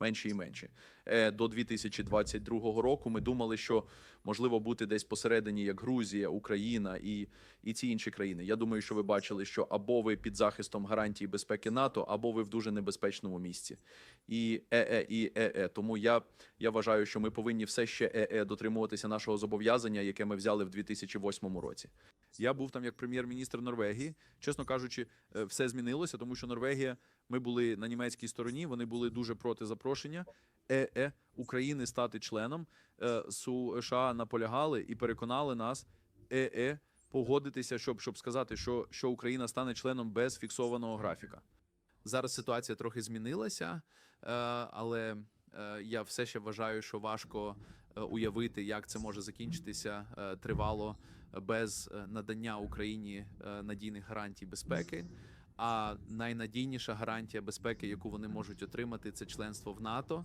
менші і менші. Е, До 2022 року ми думали, що можливо бути десь посередині, як Грузія, Україна і, і ці інші країни. Я думаю, що ви бачили, що або ви під захистом гарантії безпеки НАТО, або ви в дуже небезпечному місці. І ЕЕ, і ЕЕ. Тому я, я вважаю, що ми повинні все ще ЕЕ дотримуватися нашого зобов'язання, яке ми взяли в 2008 році. Я був там як прем'єр-міністр Норвегії. Чесно кажучи, е, все змінилося, тому що Норвегія, ми були на німецькій стороні, вони були дуже проти запрошення ЕЕ України стати членом. Е, США наполягали і переконали нас ЕЕ погодитися, щоб, щоб сказати, що, що Україна стане членом без фіксованого графіка. Зараз ситуація трохи змінилася, е, але е, я все ще вважаю, що важко е, уявити, як це може закінчитися е, тривало без е, надання Україні е, надійних гарантій безпеки. А найнадійніша гарантія безпеки, яку вони можуть отримати, це членство в НАТО.